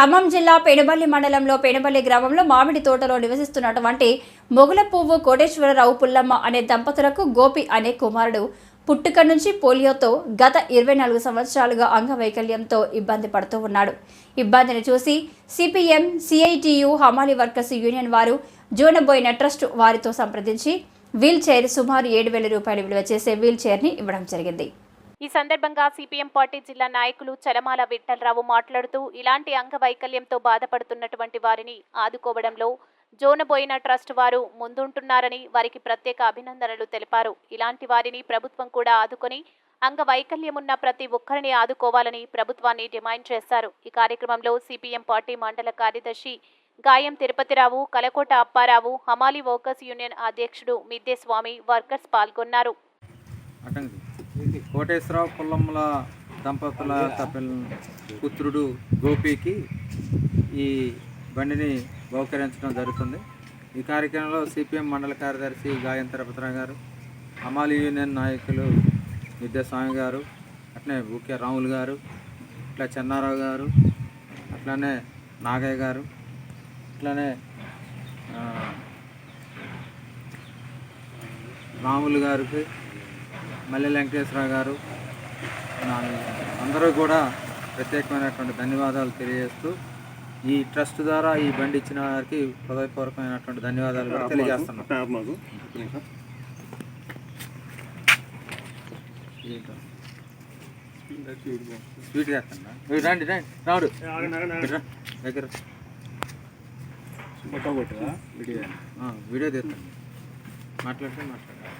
ఖమ్మం జిల్లా పెనుబల్లి మండలంలో పెనుబల్లి గ్రామంలో మామిడి తోటలో నివసిస్తున్నటువంటి మొగుల పువ్వు కోటేశ్వరరావు పుల్లమ్మ అనే దంపతులకు గోపి అనే కుమారుడు పుట్టుక నుంచి పోలియోతో గత ఇరవై నాలుగు సంవత్సరాలుగా అంగవైకల్యంతో ఇబ్బంది పడుతూ ఉన్నాడు. ఇబ్బందిని చూసి సిపిఎం సిఐటియు హమాలి వర్కర్స్ యూనియన్ వారు జోనబోయిన ట్రస్ట్ వారితో సంప్రదించి వీల్ చైర్ సుమారు ఏడు వేల రూపాయలు విలువ చేసే వీల్ చైర్ని ఇవ్వడం జరిగింది. ఈ సందర్భంగా సిపిఎం పార్టీ జిల్లా నాయకులు చలమాల విఠలరావు మాట్లాడుతూ ఇలాంటి అంగవైకల్యంతో బాధపడుతున్నటువంటి వారిని ఆదుకోవడంలో జోనబోయిన ట్రస్ట్ వారు ముందుంటున్నారని వారికి ప్రత్యేక అభినందనలు తెలిపారు. ఇలాంటి వారిని ప్రభుత్వం కూడా ఆదుకొని అంగవైకల్యం ఉన్న ప్రతి ఒక్కరిని ఆదుకోవాలని ప్రభుత్వాన్ని డిమాండ్ చేశారు. ఈ కార్యక్రమంలో సిపిఎం పార్టీ మండల కార్యదర్శి గాయం తిరుపతిరావు కలకోట అప్పారావు హమాలి వర్కర్స్ యూనియన్ అధ్యక్షుడు మిద్దెస్వామి వర్కర్స్ పాల్గొన్నారు. కోటేశ్వరరావు పుల్లమ్మల దంపతుల తపిల్ పుత్రుడు గోపికి ఈ బండిని బహుకరించడం జరుగుతుంది. ఈ కార్యక్రమంలో సిపిఎం మండల కార్యదర్శి గాయం తిరుపతిరావు గారు అమాలి యూనియన్ నాయకులు విద్యాస్వామి గారు అట్లనే బుకే రాములు గారు ఇట్లా చెన్నారావు గారు అట్లనే నాగయ్య గారు అట్లనే రాములు గారికి మల్లె వెంకటేశ్వరరావు గారు అందరూ కూడా ప్రత్యేకమైనటువంటి ధన్యవాదాలు తెలియజేస్తూ ఈ ట్రస్ట్ ద్వారా ఈ బండి ఇచ్చిన వారికి హృదయపూర్వకమైనటువంటి ధన్యవాదాలు కూడా తెలియజేస్తున్నాం. ఏంటో. స్వీట్ చేస్తాను రండి రండి రాడు దగ్గర. వీడియో. తీస్తాను. మాట్లాడితే మాట్లాడాలి